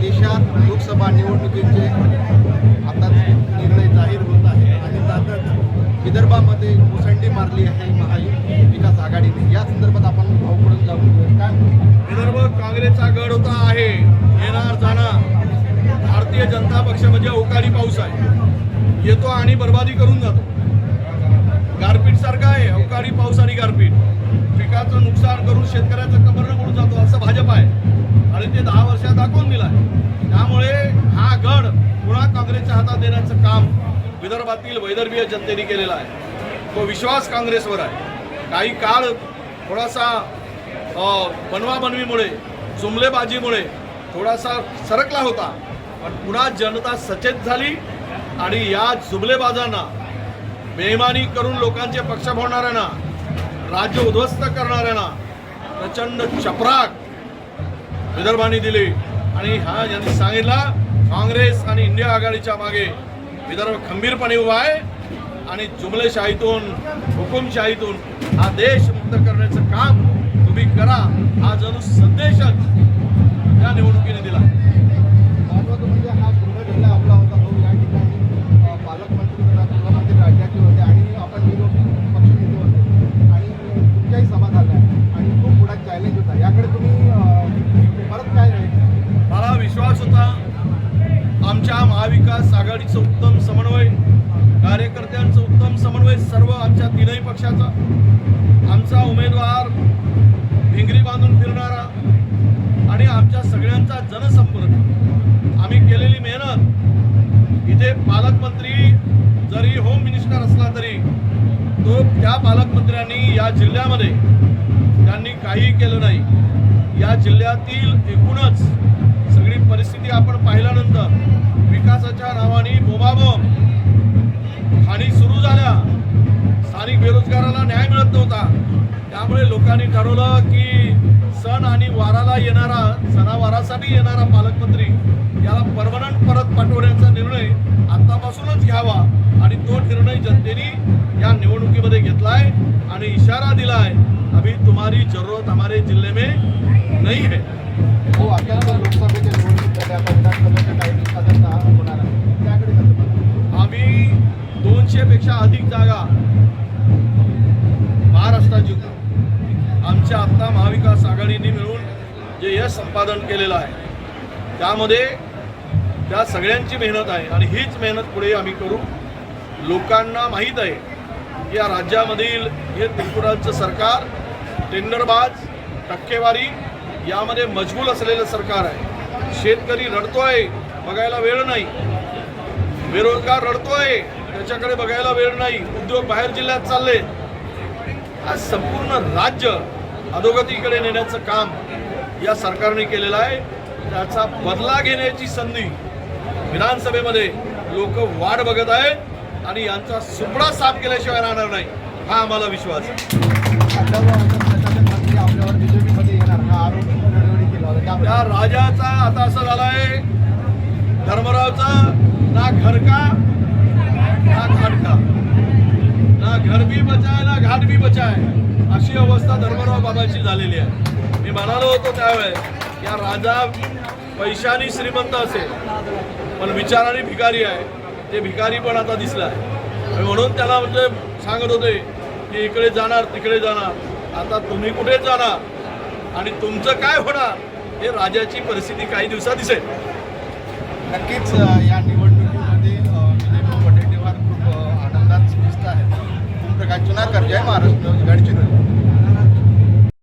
देशात लोकसभा निवडणुकीचे आता निर्णय जाहीर होत आहे आणि त्यातच विदर्भामध्ये मुसंडी मारली आहे महाविकास आघाडीने. या संदर्भात आपण भाऊकडून जाऊ काय विदर्भ काँग्रेसचा गड होता आहे. येणार जाणार भारतीय जनता पक्ष म्हणजे अवकाळी पाऊस आहे. येतो आणि बर्बादी करून जातो. गारपीट सारखा आहे. अवकाळी पाऊस आणि गारपीट. पिकाचं नुकसान करून शेतकऱ्याचं काँग्रेसच्या हातात देण्याचं काम विदर्भातील वैदर्भीय जनतेने केलेला आहे. तो विश्वास काँग्रेसवर आहे. काही काळ थोडासा बनवाबनवीमुळे जुमलेबाजीमुळे थोडासा सरकला होता. पण पुन्हा जनता सचेत झाली आणि या जुमलेबाजांना बेमानी करून लोकांचे पक्ष फोडणाऱ्यांना राज्य उद्ध्वस्त करणाऱ्यांना प्रचंड चपराक विदर्भाने दिली. आणि हा यांनी सांगितला काँग्रेस आणि इंडिया आघाडीच्या मागे विदर्भ खंबीरपणे उभा आहे. आणि जुमलेशाहीतून हुकुमशाहीतून हा देश मुक्त करण्याचं काम तुम्ही करा हा जणू संदेशच या निवडणुकीने दिला. महाविकास आघाडीचं उत्तम समन्वय कार्यकर्त्यांचं उत्तम समन्वय सर्व आमच्या तीनही पक्षाचा. आमचा उमेदवार भिंगरी बांधून फिरणारा आणि आमच्या सगळ्यांचा जनसंपर्क. आम्ही केलेली मेहनत. इथे पालकमंत्री जरी होम मिनिस्टर असला तरी तो त्या पालकमंत्र्यांनी या जिल्ह्यामध्ये त्यांनी काही केलं नाही. या जिल्ह्यातील एकूणच सगळी परिस्थिती आपण पाहिल्यानंतर बेरोजगाराला न्याय मिळत नव्हता. त्यामुळे लोकांनी ठरवलं की सण आणि वाराला येणारा सणावारासाठी येणारा पालकमंत्री याला परमनंट परत पाठवण्याचा निर्णय आतापासूनच घ्यावा आणि तो निर्णय जनतेने या निवडणुकीमध्ये घेतलाय आणि इशारा दिलाय अभी तुम्हारी जरूरत हमारे जिल्हे में नहीं है. हो अखेर लोकसभेच्या निवडणूक दिवसातच हा होणार आहे. त्याकडे? आम्ही दोनशे पेक्षा अधिक जागा संपादन केलेलं आहे. त्यामध्ये त्या सगळ्यांची मेहनत आहे आणि हीच मेहनत पुढे आम्ही करू. लोकांना माहीत आहे या राज्यामधील हे त्रिपुरांचं सरकार टेंडरबाज टक्केवारी यामध्ये मजबूल असलेलं सरकार आहे. शेतकरी रडतोय बघायला वेळ नाही. बेरोजगार रडतोय त्याच्याकडे बघायला वेळ नाही. उद्योग बाहेर जिल्ह्यात चालले. आज संपूर्ण राज्य अधोगतीकडे नेण्याचं काम या सरकारने केलेला आहे. त्याचा बदला घेण्याची संधी विधानसभेमध्ये लोक वाट बघत आहेत आणि यांचा सुपडा साफ केल्याशिवाय राहणार नाही हा आम्हाला विश्वास आहे. त्या राजाचा आता असं आहे धर्मरावचा ना घरका ना घाटका ना घर भी बचाय ना घाट भी बचाय अशी अवस्था धर्मराव बाबाची झालेली आहे. मी म्हणालो होतो त्यावेळेस या राजा पैशाने श्रीमंत असेल पण विचाराने भिकारी आहे. ते भिकारी पण आता दिसला आहे. म्हणून त्याला म्हणजे सांगत होते की इकडे जाणार तिकडे जाणार. आता तुम्ही कुठे जाणार? आणि तुमचं काय होणार? हे राजाची परिस्थिती काही दिवसात दिसेल. नक्कीच या निवडणुकीमध्ये अ, विजय वडेट्टीवार खूप आनंदात दिसत आहेत. ओमप्रकाश चुनाकर जय महाराष्ट्र गडचिरोली